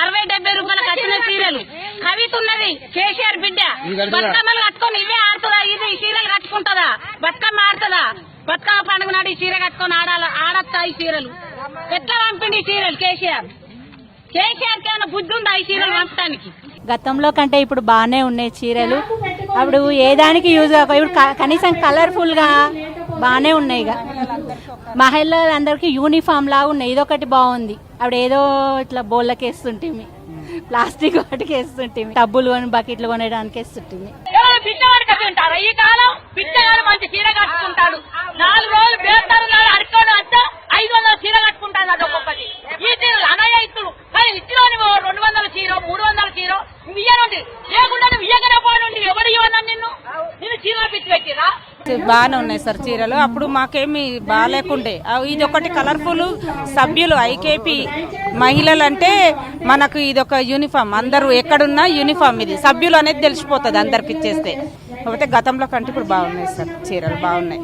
అరవై డెబ్బై రూపాయలకు వచ్చిన చీరలు కవిత ఉన్నది కేసీఆర్ బిడ్డ. బతుకమ్మలు కట్టుకొని ఇవే ఆడుతుందా? ఇది ఈ చీరలు కట్టుకుంటుందా? బతుకమ్మ ఆడుతుందా? బతుకమ్మ పండుగ నాడు ఈ చీర కట్టుకొని ఆడాల ఆడొస్తా ఈ చీరలు ఎట్లా పంపిండి ఈ చీరలు కేసీఆర్? కేసీఆర్కి ఏమైనా బుద్ధి ఉందా ఈ చీరలు పంపడానికి గతంలో కంటే ఇప్పుడు బాగానే ఉన్నాయి చీరలు. అప్పుడు ఏ దానికి యూజ్ కాక ఇప్పుడు కనీసం కలర్ఫుల్గా బాగానే ఉన్నాయి ఇక. మహిళలందరికీ యూనిఫామ్ లాగా ఉన్నాయి. ఇదొకటి బాగుంది. ఆవిడ ఏదో ఇట్లా బోళ్ళకి వేస్తుంటిమి. ప్లాస్టిక్ వాటికి వేస్తుంటిమి. టబ్బులు కొని బకెట్లు కొనడానికి వేస్తుంటిమి. ఈ కాలం పిచ్చగాడు మంచి చీర కట్టుకుంటాడు. నాలుగు రోజులు బాగానే ఉన్నాయి సార్ చీరలు. అప్పుడు మాకేమి బాగాలేకుండే ఇది ఒకటి కలర్ఫుల్ సభ్యులు ఐకేపీ మహిళలు అంటే మనకు ఇది ఒక యూనిఫామ్. అందరూ ఎక్కడున్నా యూనిఫామ్ ఇది. సభ్యులు అనేది తెలిసిపోతుంది అందరికి ఇచ్చేస్తే. కాకపోతే గతంలో కంటే ఇప్పుడు బాగున్నాయి సార్ చీరలు బాగున్నాయి.